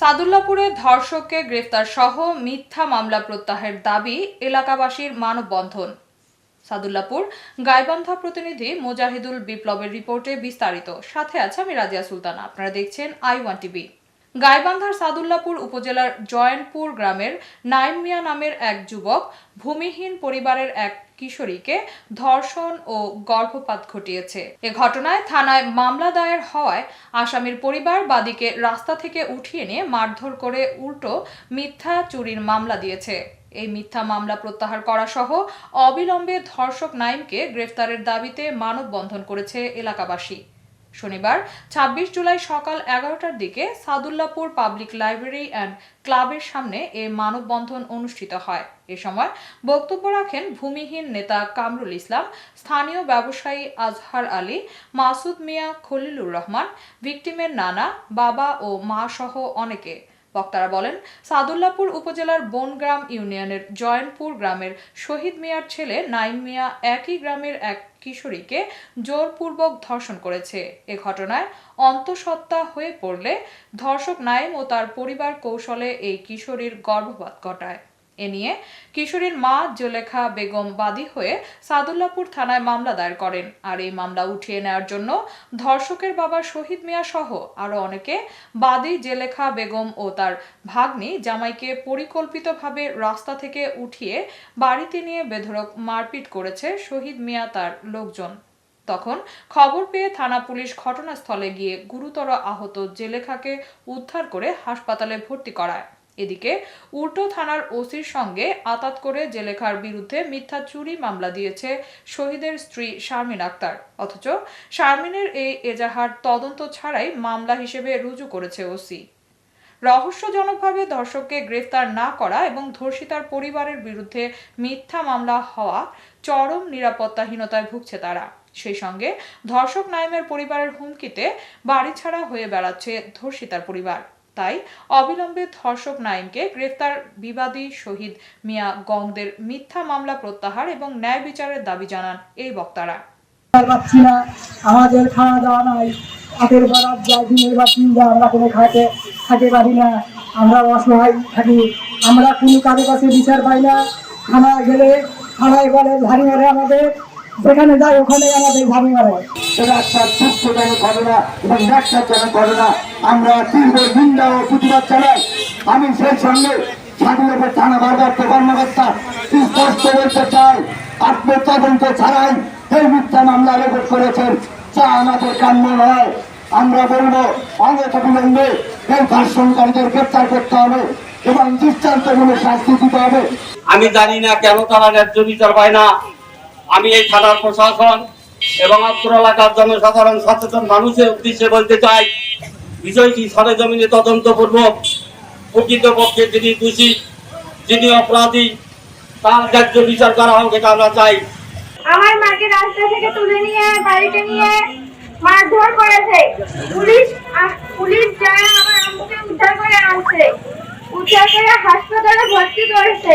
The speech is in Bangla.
সাদুল্লাপুরে ধর্ষককে গ্রেফতার সহ মিথ্যা মামলা প্রত্যাহারের দাবি এলাকাবাসীর মানববন্ধন। সাদুল্লাপুর গাইবান্ধা প্রতিনিধি মোজাহিদুল বিপ্লবের রিপোর্টে বিস্তারিত। সাথে আছে আমি রাজিয়া সুলতানা। আপনারা দেখছেন আই ওয়ান টিভি। গাইবান্ধার সাদুল্লাপুর উপজেলার জয়নপুর গ্রামের নাইম মিয়া নামের এক যুবক, ভূমিহীন পরিবারের এক কিশোরীকে ধর্ষণ ও গর্ভপাত ঘটিয়েছে। এ ঘটনায় থানায় মামলা দায়ের হওয়ায় আসামির পরিবার বাদীকে রাস্তা থেকে উঠিয়ে নিয়ে মারধর করে উল্টো মিথ্যা চুরির মামলা দিয়েছে। এই মিথ্যা মামলা প্রত্যাহার করা সহ অবিলম্বে ধর্ষক নাইমকে গ্রেফতারের দাবিতে মানববন্ধন করেছে এলাকাবাসী। শনিবার ২৬ জুলাই সকাল এগারোটার দিকে সাদুল্লাপুর পাবলিক লাইব্রেরি অ্যান্ড ক্লাবের সামনে এ মানববন্ধন অনুষ্ঠিত হয়। এ সময় বক্তব্য রাখেন ভূমিহীন নেতা কামরুল ইসলাম, স্থানীয় ব্যবসায়ী আজহার আলী, মাসুদ মিয়া খলিলুর রহমান, ভিক্টিমের নানা, বাবা ও মা সহ অনেকে। বক্তারা বলেন, সাদুল্লাপুর উপজেলার বনগ্রাম ইউনিয়নের জয়নপুর গ্রামের শহীদ মিয়ার ছেলে নাইম মিয়া একই গ্রামের এক কিশোরীকে জোরপূর্বক ধর্ষণ করেছে। এ ঘটনায় অন্তঃসত্ত্বা হয়ে পড়লে ধর্ষক নাইম ও তার পরিবার কৌশলে এই কিশোরীর গর্ভপাত ঘটায়। এ নিয়ে কিশোরীর মা জোলেখা বেগম বাদী হয়ে সাদুল্লাপুর থানায় মামলা দায়ের করেন। আর এই মামলা উঠিয়ে নেওয়ার জন্য ধর্ষকের বাবা শহীদ মিয়া সহ আরও অনেকে বাদী জেলেখা বেগম ও তার ভাগ্নি জামাইকে পরিকল্পিতভাবে রাস্তা থেকে উঠিয়ে বাড়িতে নিয়ে বেধড়ক মারপিট করেছে শহীদ মিয়া তার লোকজন। তখন খবর পেয়ে থানা পুলিশ ঘটনাস্থলে গিয়ে গুরুতর আহত জেলেখাকে উদ্ধার করে হাসপাতালে ভর্তি করায়। এদিকে উল্টো থানার ওসির সঙ্গে আতাত করে জেলেখার বিরুদ্ধে মিথ্যা চুরি মামলা দিয়েছে শহীদের স্ত্রী শারমিন আক্তার। অথচ শারমিনের এই এজাহার তদন্ত ছাড়াই মামলা হিসেবে রুজু করেছে ওসি। রহস্যজনকভাবে ধর্ষককে গ্রেফতার না করা এবং ধর্ষিতার পরিবারের বিরুদ্ধে মিথ্যা মামলা হওয়া চরম নিরাপত্তাহীনতায় ভুগছে তারা। সেই সঙ্গে ধর্ষক নাইমের পরিবারের হুমকিতে বাড়ি ছাড়া হয়ে বেড়াচ্ছে ধর্ষিতার পরিবার। তাই অবিলম্বে ধর্ষক নাইমকে গ্রেফতার বিবাদী শহীদ মিয়া গংদের মিথ্যা মামলা প্রত্যাহার এবং ন্যায় বিচারের দাবি জানান এই বক্তারা। পাচ্ছি না। আমাদের খাওয়া দাওয়া নাই। হাতের বরাত যায় দিনের বা দিন যায় আমরা কোনো খাতে খেতে পারি না। আমরা অসহায় থাকি। আমরা কোনো কারও কাছে বিচার পাই না। থানায় গেলে থানায় বলে ঝাড়ি মারে আমাদের। যেখানে যাই ওখানে আমাদের এবং ঘটনা আমরা তীব্র নিন্দা ও প্রতিবাদ চালাই আমি সেই সঙ্গে স্বাধীনতা থানা ভারপ্রাপ্ত কর্মকর্তা স্পষ্ট বলতে চাই আপনি ছাড়াই এই মিথ্যা মামলা রেকর্ড করেছেন। যা আমাদের কাম্য নয়। আমরা বলব অনেক বিলম্বে এই ধর্ষণকারীদের গ্রেপ্তার করতে হবে এবং দৃষ্টান্তমূলক শাস্তি দিতে হবে। আমি জানি না কেন তারা ন্যায্য বিচার পায় না। আমি এই থানার প্রশাসন এবং অত্র এলাকার জনসাধারণ সচেতন মানুষের উদ্দেশ্যে বলতে চাই বিষয়টি সরেজমিনে তদন্তপূর্বক প্রকৃতপক্ষে যিনি দোষী, যিনি অপরাধী, তার ন্যায্য বিচার করা হোক এটা আমরা চাই। আমার মাকে রাস্তা থেকে তুলে নিয়ে, বাড়িতে নিয়ে মারধর করেছে। পুলিশ পুলিশ যায় আমার আম্মুকে উদ্ধার করে আনছে। উদ্ধার করে হাসপাতালে ভর্তি করেছে।